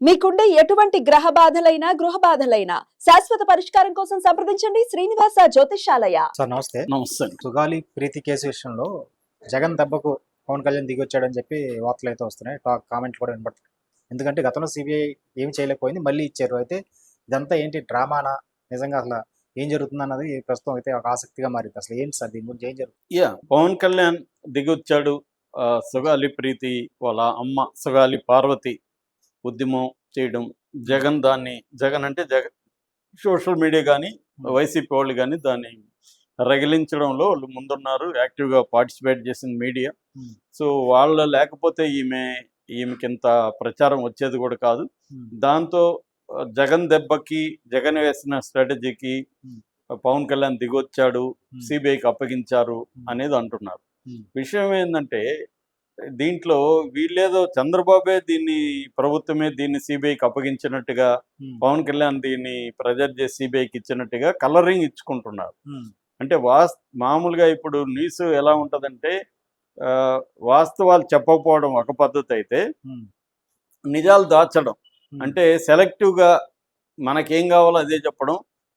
మీకుండే ఎటువంటి గ్రహ బాధలైనా గృహ బాధలైనా శాశ్వత పరిష్కారం కోసం సంప్రదించండి శ్రీనివాస జ్యోతిషాలయ సార్ నమస్తే. నమస్తే సుగాలి ప్రీతి కేసు విషయంలో జగన్ దెబ్బకు పవన్ కళ్యాణ్ దిగి వచ్చాడని చెప్పి వార్తలు అయితే వస్తున్నాయి. టాక్ కామెంట్లు కూడా వినపడుతుంది ఎందుకంటే గతంలో సిబిఐ ఏమి చేయలేకపోయింది మళ్ళీ ఇచ్చారు. అయితే ఇదంతా ఏంటి? డ్రామానా? నిజంగా అసలు ఏం జరుగుతుంది అన్నది ప్రస్తుతం అయితే ఒక ఆసక్తిగా మారింది. అసలు ఏంటి సార్ దీని గురించి? ఏం జరుగుతుంది యా పవన్ కళ్యాణ్ దిగొచ్చాడు. ఆ, సుగాలి ప్రీతి వాళ్ళ అమ్మ సుగాలి పార్వతి ఉద్యమం చేయడం జగన్ దాన్ని జగన్ అంటే జగన్ సోషల్ మీడియా కానీ వైసీపీ వాళ్ళు కానీ దాన్ని రగిలించడంలో వాళ్ళు ముందున్నారు యాక్టివ్గా పార్టిసిపేట్ చేసిన మీడియా. సో వాళ్ళు లేకపోతే ఈమె ఈమెకి ఇంత ప్రచారం వచ్చేది కూడా కాదు దాంతో జగన్ దెబ్బకి జగన్ వేసిన స్ట్రాటజీకి. పవన్ కళ్యాణ్ దిగొచ్చాడు. సిబిఐకి అప్పగించారు. అనేది అంటున్నారు. విషయం ఏంటంటే దీంట్లో వీళ్ళేదో చంద్రబాబే దీన్ని ప్రభుత్వమే దీన్ని సిబిఐకి అప్పగించినట్టుగా పవన్ కళ్యాణ్ దీన్ని ప్రెజర్ చేసి సిబిఐకి ఇచ్చినట్టుగా కలరింగ్ ఇచ్చుకుంటున్నారు. అంటే వాస్ మామూలుగా ఇప్పుడు న్యూస్ ఎలా ఉంటుందంటే ఆ, వాస్తవాలు చెప్పకపోవడం ఒక పద్ధతి అయితే నిజాలు దాచడం. అంటే సెలెక్టివ్గా మనకేం కావాలో అదే చెప్పడం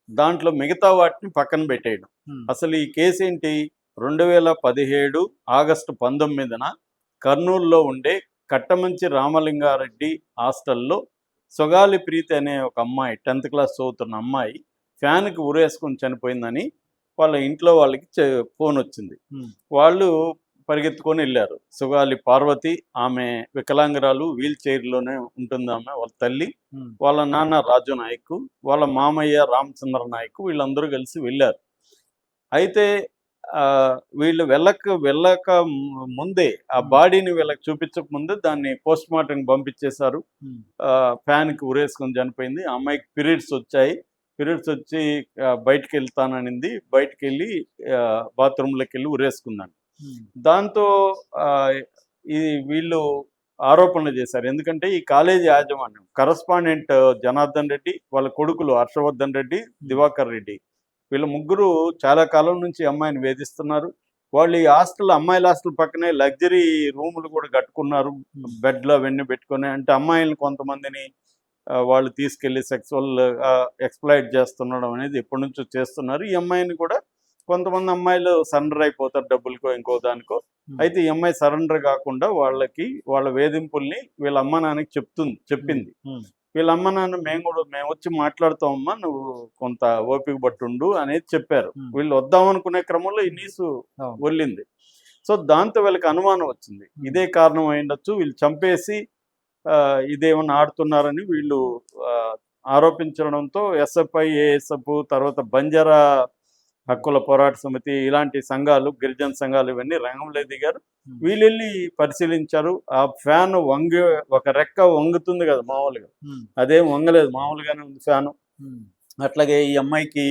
దాంట్లో మిగతా వాటిని పక్కన పెట్టేయడం. అసలు ఈ కేసు ఏంటి రెండు వేల పదిహేడు ఆగస్టు పంతొమ్మిదిన కర్నూలులో ఉండే కట్టమంచి రామలింగారెడ్డి హాస్టల్లో సొగాలి ప్రీతి అనే ఒక అమ్మాయి టెన్త్ క్లాస్ చదువుతున్న అమ్మాయి ఫ్యాన్కి ఉరేసుకొని చనిపోయిందని వాళ్ళ ఇంట్లో వాళ్ళకి ఫోన్ వచ్చింది. వాళ్ళు పరిగెత్తుకొని వెళ్ళారు. సుగాలి పార్వతి ఆమె వికలాంగురాలు వీల్ చైర్లోనే ఉంటుంది ఆమె వాళ్ళ తల్లి. వాళ్ళ నాన్న రాజు నాయక్ వాళ్ళ మామయ్య రామచంద్ర నాయక్ వీళ్ళందరూ కలిసి వెళ్ళారు. అయితే వీళ్ళు వెళ్ళక వెళ్ళక ముందే ఆ బాడీని వీళ్ళకి చూపించక ముందే దాన్ని పోస్ట్ మార్టం పంపించేశారు. ఆ, ఫ్యాన్కి ఉరేసుకొని చనిపోయింది. అమ్మాయికి పీరియడ్స్ వచ్చాయి. పీరియడ్స్ వచ్చి బయటికి వెళ్తాననింది. బయటికి వెళ్ళి బాత్రూంలోకి వెళ్ళి ఉరేసుకున్నాను. దాంతో ఇది వీళ్ళు ఆరోపణలు చేశారు. ఎందుకంటే ఈ కాలేజీ యాజమాన్యం కరస్పాండెంట్ జనార్దన్ రెడ్డి వాళ్ళ కొడుకులు హర్షవర్ధన్ రెడ్డి దివాకర్ రెడ్డి వీళ్ళ ముగ్గురు చాలా కాలం నుంచి అమ్మాయిని వేధిస్తున్నారు. వాళ్ళు ఈ హాస్టల్ అమ్మాయిల హాస్టల్ పక్కనే లగ్జరీ రూములు కూడా కట్టుకున్నారు. బెడ్లు అవన్నీ పెట్టుకొని అంటే అమ్మాయిలను కొంతమందిని వాళ్ళు తీసుకెళ్ళి సెక్సువల్ ఎక్స్ప్లాయిట్ చేస్తుండడం అనేది ఎప్పటి నుంచో చేస్తున్నారు. ఈ అమ్మాయిని కూడా కొంతమంది అమ్మాయిలు సరెండర్ అయిపోతారు డబ్బులకో ఇంకో దానికో. అయితే ఈ అమ్మాయి సరెండర్ కాకుండా వాళ్ళకి వాళ్ళ వేధింపుల్ని వీళ్ళ అమ్మ నాన్నకి చెప్తుంది చెప్పింది. వీళ్ళ అమ్మ నాన్న మేము కూడా మేము వచ్చి మాట్లాడుతామమ్మా నువ్వు కొంత ఓపిక పట్టుండు అనేది చెప్పారు. వీళ్ళు వద్దాం అనుకునే క్రమంలో ఈ అవును. వెళ్ళింది సో దాంతో వీళ్ళకి అనుమానం వచ్చింది ఇదే కారణం అయిండొచ్చు వీళ్ళు చంపేసి ఆ, ఇదేమన్నా ఆడుతున్నారని వీళ్ళు ఆరోపించడంతో ఎస్ఎఫ్ఐ ఏఎస్ఎఫ్ తర్వాత బంజారా హక్కుల పోరాట సమితి ఇలాంటి సంఘాలు గిరిజన సంఘాలు ఇవన్నీ రంగంలో దిగారు. వీళ్ళు వెళ్ళి పరిశీలించారు. ఆ ఫ్యాన్ వంగి ఒక రెక్క వంగుతుంది కదా మామూలుగా. అదేం వంగలేదు మామూలుగానే ఉంది ఫ్యాను. అట్లాగే ఈ అమ్మాయికి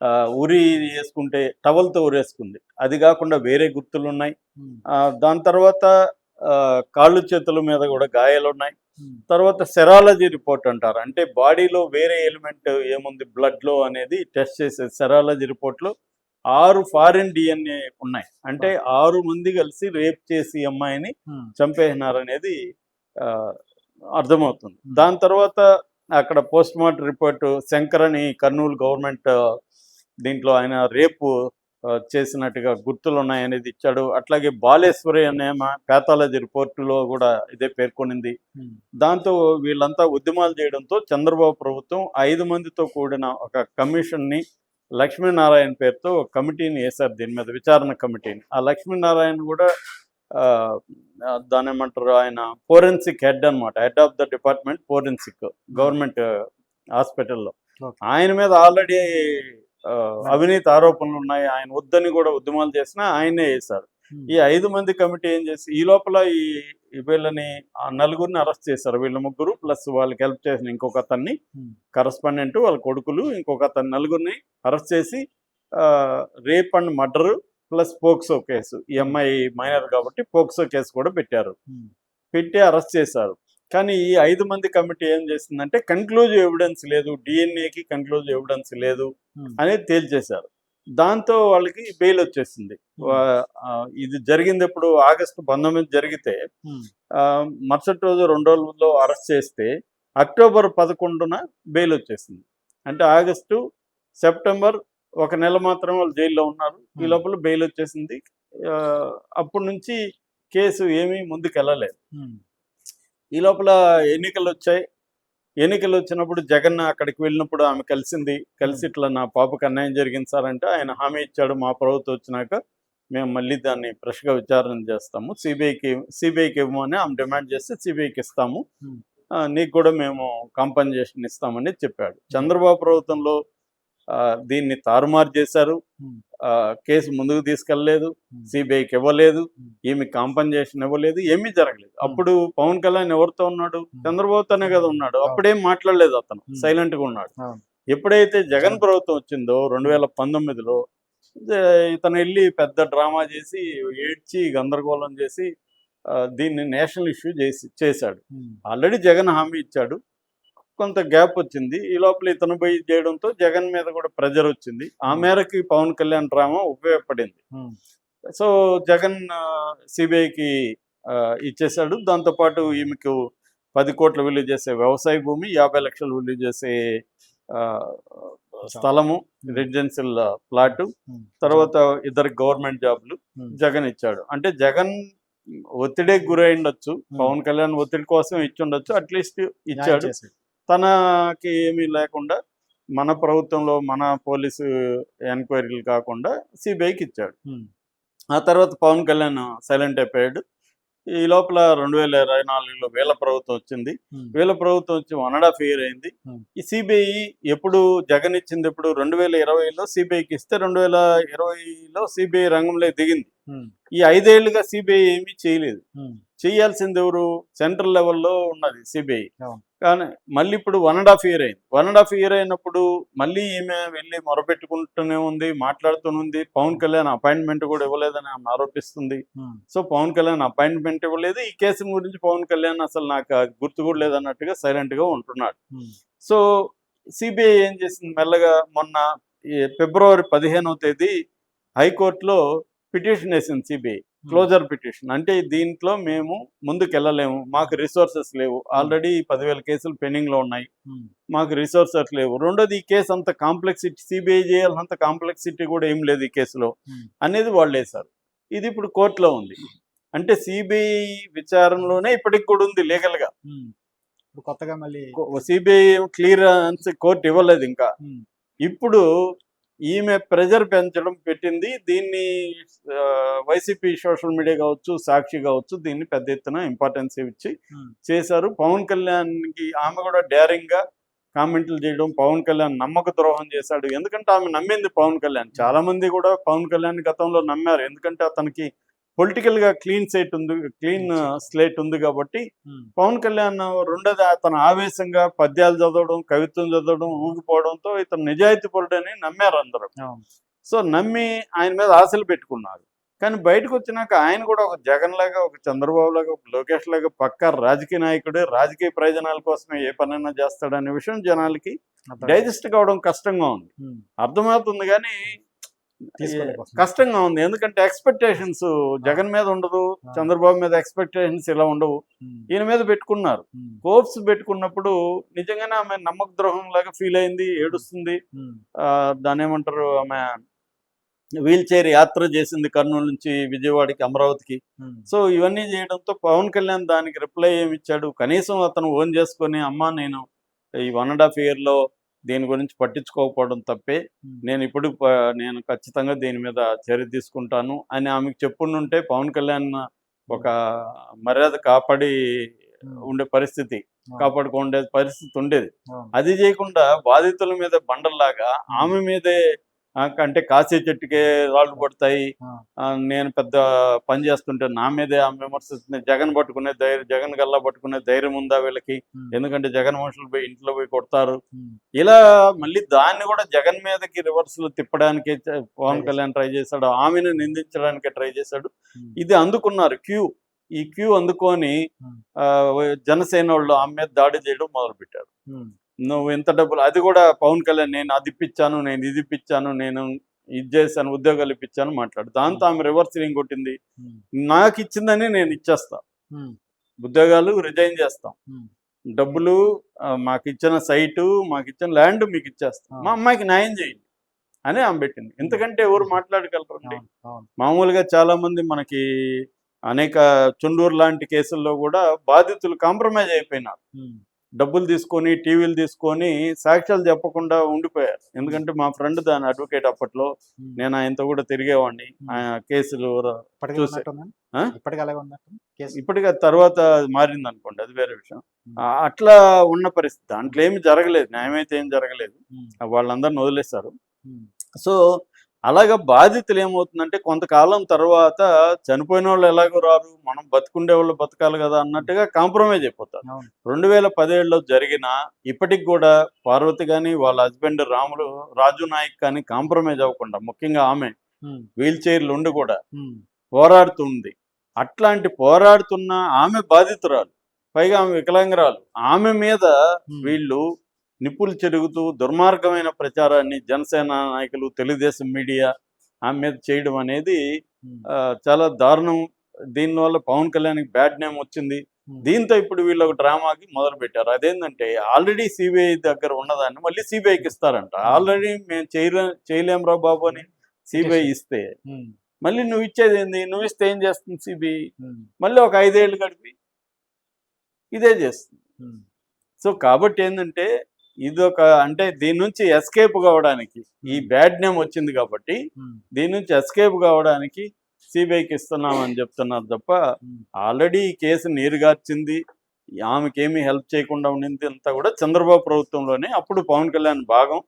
ఆ, ఉరి వేసుకుంటే టవల్తో ఉరేసుకుంది అది కాకుండా వేరే గుర్తులు ఉన్నాయి ఆ, దాని తర్వాత కాళ్ళు చేతుల మీద కూడా గాయాలు ఉన్నాయి తర్వాత సెరాలజీ రిపోర్ట్ అంటారు. అంటే బాడీలో వేరే ఎలిమెంట్ ఏముంది? బ్లడ్లో అనేది టెస్ట్ చేసే సెరాలజీ రిపోర్ట్లో ఆరు ఫారిన్ డిఎన్ఏ ఉన్నాయి. అంటే ఆరు మంది కలిసి రేప్ చేసి అమ్మాయిని చంపేసినారనేది ఆ, అర్థమవుతుంది. దాని తర్వాత అక్కడ పోస్ట్ మార్టం రిపోర్ట్ శంకర్ అని కర్నూలు గవర్నమెంట్ దీంట్లో ఆయన రేపు చేసినట్టుగా గుర్తులు ఉన్నాయనేది ఇచ్చాడు. అట్లాగే బాలేశ్వరి అనే పేథాలజీ రిపోర్టులో కూడా ఇదే పేర్కొనింది. దాంతో వీళ్ళంతా ఉద్యమాలు చేయడంతో చంద్రబాబు ప్రభుత్వం ఐదు మందితో కూడిన ఒక కమిషన్ని లక్ష్మీనారాయణ పేరుతో ఒక కమిటీని వేశారు దీని మీద విచారణ కమిటీని. ఆ లక్ష్మీనారాయణ కూడా దాని ఏమంటారు ఆయన ఫోరెన్సిక్ హెడ్ అన్నమాట. Head of the department forensic government హాస్పిటల్లో. ఆయన మీద ఆల్రెడీ అవినీతి ఆరోపణలు ఉన్నాయి ఆయన వద్దని కూడా ఉద్యమాలు చేసినా ఆయనే వేశారు ఈ ఐదు మంది కమిటీ ఏం చేసి ఈ లోపల ఈ వీళ్ళని నలుగురిని అరెస్ట్ చేశారు. వీళ్ళ ముగ్గురు ప్లస్ వాళ్ళకి హెల్ప్ చేసిన ఇంకొక అతన్ని కరస్పాండెంట్ వాళ్ళ కొడుకులు ఇంకొక అతన్ని నలుగురిని అరెస్ట్ చేసి rape and murder plus POCSO case. ఈ అమ్మాయి మైనర్ కాబట్టి పోక్సో కేసు కూడా పెట్టారు. పెట్టి అరెస్ట్ చేశారు. కానీ ఈ ఐదు మంది కమిటీ ఏం చేసిందంటే కన్క్లూజివ్ ఎవిడెన్స్ లేదు డిఎన్ఏకి కన్క్లూజివ్ ఎవిడెన్స్ లేదు అనేది తేల్చేశారు. దాంతో వాళ్ళకి బెయిల్ వచ్చేసింది. ఆ, ఇది జరిగింది ఎప్పుడు? ఆగస్టు పంతొమ్మిది జరిగితే ఆ, మరుసటి రోజు రెండు రోజుల్లో అరెస్ట్ చేస్తే అక్టోబర్ పదకొండున బెయిల్ వచ్చేసింది. అంటే ఆగస్టు సెప్టెంబర్ ఒక నెల మాత్రం వాళ్ళు జైల్లో ఉన్నారు. ఈ Hmm. లోపల బెయిల్ వచ్చేసింది. అప్పటి నుంచి కేసు ఏమీ ముందుకు వెళ్ళలేదు ఈ లోపల ఎన్నికలు వచ్చాయి ఎన్నికలు వచ్చినప్పుడు జగన్ అక్కడికి వెళ్ళినప్పుడు ఆమె కలిసింది. కలిసి ఇట్లా నా పాపకు అన్యాయం జరిగింది సార్ అంటే ఆయన హామీ ఇచ్చాడు మా ప్రభుత్వం వచ్చినాక మేము మళ్ళీ దాన్ని ఫ్రెష్గా విచారణ చేస్తాము. సిబిఐకి సిబిఐకి ఇవ్వమని ఆమె డిమాండ్ చేస్తే సిబిఐకి ఇస్తాము. నీకు కూడా మేము కాంపన్సేషన్ ఇస్తామని చెప్పాడు. చంద్రబాబు ప్రభుత్వంలో ఆ, దీన్ని తారుమారు చేశారు. కేసు ముందుకు తీసుకెళ్ళలేదు. సిబిఐకి ఇవ్వలేదు. ఏమి కాంపన్సేషన్ ఇవ్వలేదు ఏమీ జరగలేదు. అప్పుడు పవన్ కళ్యాణ్ ఎవరితో ఉన్నాడు? చంద్రబాబుతోనే కదా ఉన్నాడు. అప్పుడేం మాట్లాడలేదు అతను. సైలెంట్గా ఉన్నాడు. ఎప్పుడైతే జగన్ ప్రభుత్వం వచ్చిందో రెండు వేల పంతొమ్మిదిలో ఇతను వెళ్ళి పెద్ద డ్రామా చేసి ఏడ్చి గందరగోళం చేసి దీన్ని నేషనల్ ఇష్యూ చేసి చేశాడు. ఆల్రెడీ జగన్ హామీ ఇచ్చాడు. కొంత గ్యాప్ వచ్చింది. ఈ లోపల ఇతను పోయి చేయడంతో జగన్ మీద కూడా ప్రెజర్ వచ్చింది. ఆ మేరకి పవన్ కళ్యాణ్ డ్రామా ఉపయోగపడింది. ఉమ్, సో జగన్ సిబిఐకి ఇచ్చేశాడు. దాంతోపాటు ఈమెకు పది కోట్ల విలువ చేసే వ్యవసాయ భూమి యాభై లక్షలు విలువ చేసే స్థలము రెసిడెన్షియల్ ప్లాట్. తర్వాత ఇద్దరు గవర్నమెంట్ జాబ్లు జగన్ ఇచ్చాడు. అంటే జగన్ ఒత్తిడే గురై ఉండొచ్చు పవన్ కళ్యాణ్ ఒత్తిడి కోసం ఇచ్చి ఉండొచ్చు అట్లీస్ట్ ఇచ్చాడు. తనకి ఏమీ లేకుండా మన ప్రభుత్వంలో మన పోలీసు ఎంక్వైరీలు కాకుండా సిబిఐకి ఇచ్చాడు. ఆ తర్వాత పవన్ కళ్యాణ్ సైలెంట్ అయిపోయాడు. ఈ లోపల రెండు వేల ఇరవై నాలుగులో వేల ప్రభుత్వం వచ్చింది. వేల ప్రభుత్వం వచ్చి వన్ అండ్ హాఫ్ ఇయర్ అయింది. ఈ సిబిఐ ఎప్పుడు జగన్ ఇచ్చింది ఎప్పుడు రెండు వేల ఇరవైలో సిబిఐకి ఇస్తే రెండు వేల ఇరవైలో సిబిఐ రంగంలో దిగింది. ఈ ఐదేళ్ళుగా సిబిఐ ఏమీ చేయలేదు. చేయాల్సింది ఎవరు? సెంట్రల్ లెవెల్లో ఉన్నది సిబిఐ. కానీ మళ్ళీ ఇప్పుడు వన్ అండ్ హాఫ్ ఇయర్ అయింది. వన్ అండ్ హాఫ్ ఇయర్ అయినప్పుడు మళ్ళీ ఈమె వెళ్ళి మొరపెట్టుకుంటూనే ఉంది మాట్లాడుతూనే ఉంది. పవన్ కళ్యాణ్ అపాయింట్మెంట్ కూడా ఇవ్వలేదని ఆమె ఆరోపిస్తుంది. సో పవన్ కళ్యాణ్ అపాయింట్మెంట్ ఇవ్వలేదు. ఈ కేసు గురించి పవన్ కళ్యాణ్ అసలు నాకు గుర్తు కూడా లేదన్నట్టుగా silent గా ఉంటున్నాడు సో సిబిఐ ఏం చేసింది? మెల్లగా మొన్న ఈ ఫిబ్రవరి పదిహేనవ తేదీ హైకోర్టులో పిటిషన్ వేసింది సిబిఐ క్లోజర్ పిటిషన్. అంటే దీంట్లో మేము ముందుకు వెళ్ళలేము మాకు రిసోర్సెస్ లేవు. ఆల్రెడీ పదివేల కేసులు పెండింగ్లో ఉన్నాయి. ఉమ్, మాకు రిసోర్సెస్ లేవు. రెండోది ఈ కేసు అంత కాంప్లెక్సిటీ సిబిఐ చేయాల్సినంత కాంప్లెక్సిటీ కూడా ఏం లేదు ఈ కేసులో. అనేది వాళ్ళు వేశారు. ఇది ఇప్పుడు కోర్టులో ఉంది. అంటే సిబిఐ విచారణలోనే ఇప్పటికి కూడా ఉంది లీగల్గా కొత్తగా మళ్ళీ సిబిఐ క్లియరెన్స్ కోర్టు ఇవ్వలేదు ఇంకా. ఇప్పుడు ఈమె ప్రెజర్ పెంచడం పెట్టింది. దీన్ని వైసీపీ సోషల్ మీడియా కావచ్చు సాక్షి కావచ్చు దీన్ని పెద్ద ఎత్తున ఇంపార్టెన్స్ ఇచ్చి ఉమ్, చేశారు. పవన్ కళ్యాణ్కి ఆమె కూడా డేరింగ్గా కామెంట్లు చేయడం పవన్ కళ్యాణ్ నమ్మక ద్రోహం చేశాడు. ఎందుకంటే ఆమె నమ్మింది పవన్ కళ్యాణ్. చాలా మంది కూడా పవన్ కళ్యాణ్ గతంలో నమ్మారు. ఎందుకంటే అతనికి పొలిటికల్గా క్లీన్ సైట్ ఉంది క్లీన్ స్లేట్ ఉంది కాబట్టి పవన్ కళ్యాణ్ రెండోది అతను ఆవేశంగా పద్యాలు చదవడం కవిత్వం చదవడం ఊగిపోవడంతో ఇతను నిజాయితీ పరుడని నమ్మారు అందరూ. సో నమ్మి ఆయన మీద ఆశలు పెట్టుకున్నారు కానీ బయటకు వచ్చినాక ఆయన కూడా ఒక జగన్ లాగా ఒక చంద్రబాబు లాగా ఒక లోకేష్ లాగా పక్కా రాజకీయ నాయకుడే రాజకీయ ప్రయోజనాల కోసమే ఏ పనైనా చేస్తాడనే విషయం జనాలకి. డైజెస్ట్ కావడం కష్టంగా ఉంది అర్థమవుతుంది కానీ. కష్టంగా ఉంది. ఎందుకంటే ఎక్స్పెక్టేషన్స్ జగన్ మీద ఉండదు చంద్రబాబు మీద ఎక్స్పెక్టేషన్స్ ఇలా ఉండవు. ఈయన మీద పెట్టుకున్నారు. హోప్స్ పెట్టుకున్నప్పుడు నిజంగానే ఆమె నమ్మక ద్రోహం లాగా ఫీల్ అయింది ఏడుస్తుంది దాన్ని ఏమంటారు? ఆమె వీల్ చైర్ యాత్ర చేసింది కర్నూలు నుంచి విజయవాడకి అమరావతికి. సో ఇవన్నీ చేయడంతో పవన్ కళ్యాణ్ దానికి రిప్లై ఏమి ఇచ్చాడు? కనీసం అతను ఓన్ చేసుకొని అమ్మా నేను ఈ వన్ అండ్ హాఫ్ ఇయర్లో దీని గురించి పట్టించుకోకపోవడం తప్పే. నేను ఇప్పుడు నేను ఖచ్చితంగా దీని మీద చర్య తీసుకుంటాను అని ఆమెకు చెప్పుండుంటే పవన్ కళ్యాణ్ ఒక మర్యాద కాపాడి ఉండే పరిస్థితి కాపాడుకుండే పరిస్థితి ఉండేది. అది చేయకుండా బాధితుల మీద బండల్లాగా ఆమె మీదే అంటే కాసే చెట్టుకే రాళ్ళు పడతాయి. ఆ. ఆ, నేను పెద్ద పని చేస్తుంటే నా మీదే ఆమె విమర్శిస్తుంది జగన్ పట్టుకునే ధైర్యం జగన్ గల్లా పట్టుకునే ధైర్యం ఉందా వీళ్ళకి? ఎందుకంటే జగన్ మనుషులు పోయి ఇంట్లో పోయి కొడతారు. ఇలా మళ్ళీ దాన్ని కూడా జగన్ మీదకి రివర్స్ తిప్పడానికి పవన్ కళ్యాణ్ ట్రై చేశాడు. ఆమెను నిందించడానికి ట్రై చేశాడు. ఇది అందుకున్నారు క్యూ. ఈ క్యూ అందుకొని. ఆ, జనసేన వాళ్ళు ఆమె మీద దాడి చేయడం మొదలు పెట్టారు ఉమ్, నువ్వు ఇంత డబ్బులు అది కూడా పవన్ కళ్యాణ్ నేను అది ఇప్పించాను నేను ఇది ఇప్పించాను నేను ఇది చేశాను ఉద్యోగాలు ఇప్పించాను మాట్లాడు. దాంతో ఆమె రివర్స్ రింగ్ కొట్టింది. నాకు ఇచ్చిందని నేను ఇచ్చేస్తా. ఉద్యోగాలు రిజైన్ చేస్తాం. డబ్బులు మాకు ఇచ్చిన సైటు మాకు ఇచ్చిన ల్యాండ్ మీకు ఇచ్చేస్తాం. మా అమ్మాయికి న్యాయం చేయండి అని ఆమె పెట్టింది. ఇంతకంటే ఎవరు మాట్లాడగలరండి. మామూలుగా చాలా మంది మనకి అనేక చుండూరు లాంటి కేసుల్లో కూడా బాధితులు కాంప్రమైజ్ అయిపోయినారు. డబ్బులు తీసుకొని టీవీలు తీసుకొని సాక్ష్యాలు చెప్పకుండా ఉండిపోయారు. ఎందుకంటే మా ఫ్రెండ్ దాని అడ్వకేట్ అప్పట్లో. నేను ఆయనతో కూడా తిరిగేవాడిని. కేసులు ఇప్పటికీ తర్వాత మారింది అనుకోండి అది వేరే విషయం. అట్లా ఉన్న పరిస్థితి. దాంట్లో ఏమి జరగలేదు న్యాయం అయితే ఏం జరగలేదు. వాళ్ళందరిని వదిలేస్తారు సో అలాగా బాధితులు ఏమవుతుందంటే కొంతకాలం తర్వాత చనిపోయిన వాళ్ళు ఎలాగో రారు మనం బతుకుండే వాళ్ళు బతకాలి కదా అన్నట్టుగా కాంప్రమైజ్ అయిపోతారు. రెండు వేల పదిహేడులో జరిగిన ఇప్పటికి కూడా పార్వతి కానీ వాళ్ళ హస్బెండ్ రాములు రాజు నాయక్ కానీ కాంప్రమైజ్ అవ్వకుండా ముఖ్యంగా ఆమె వీల్ చైర్లు ఉండి కూడా పోరాడుతుంది అట్లాంటి పోరాడుతున్న ఆమె బాధితురాలు పైగా ఆమె వికలాంగురాలు ఆమె మీద. వీళ్ళు నిప్పులు చెరుగుతూ దుర్మార్గమైన ప్రచారాన్ని జనసేన నాయకులు తెలుగుదేశం మీడియా ఆమె మీద చేయడం అనేది చాలా దారుణం. దీనివల్ల పవన్ కళ్యాణ్కి బ్యాడ్ నేమ్ వచ్చింది. దీంతో ఇప్పుడు వీళ్ళు ఒక డ్రామాకి మొదలు పెట్టారు. అదేంటంటే ఆల్రెడీ సిబిఐ దగ్గర ఉన్నదాన్ని మళ్ళీ సిబిఐకి ఇస్తారంట. ఆల్రెడీ మేము చేయలే చేయలేం రా బాబు అని సిబిఐ ఇస్తే. మళ్ళీ నువ్వు ఇచ్చేది ఏంది? నువ్వు ఇస్తే ఏం చేస్తుంది సిబిఐ? మళ్ళీ ఒక ఐదేళ్ళు గడిపి ఇదే చేస్తుంది. సో కాబట్టి ఏంటంటే ఇది ఒక అంటే దీని నుంచి ఎస్కేప్ కావడానికి ఈ బ్యాడ్ నేమ్ వచ్చింది కాబట్టి ఉమ్, దీని నుంచి ఎస్కేప్ కావడానికి సిబిఐకి ఇస్తున్నామని చెప్తున్నారు తప్ప ఉమ్. ఆల్రెడీ ఈ కేసు నీరుగార్చింది ఆమెకేమీ హెల్ప్ చేయకుండా ఉండింది అంతా కూడా చంద్రబాబు ప్రభుత్వంలోనే అప్పుడు పవన్ కళ్యాణ్ భాగం.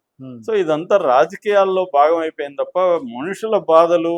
సో ఇదంతా రాజకీయాల్లో భాగం అయిపోయింది తప్ప మనుషుల బాధలు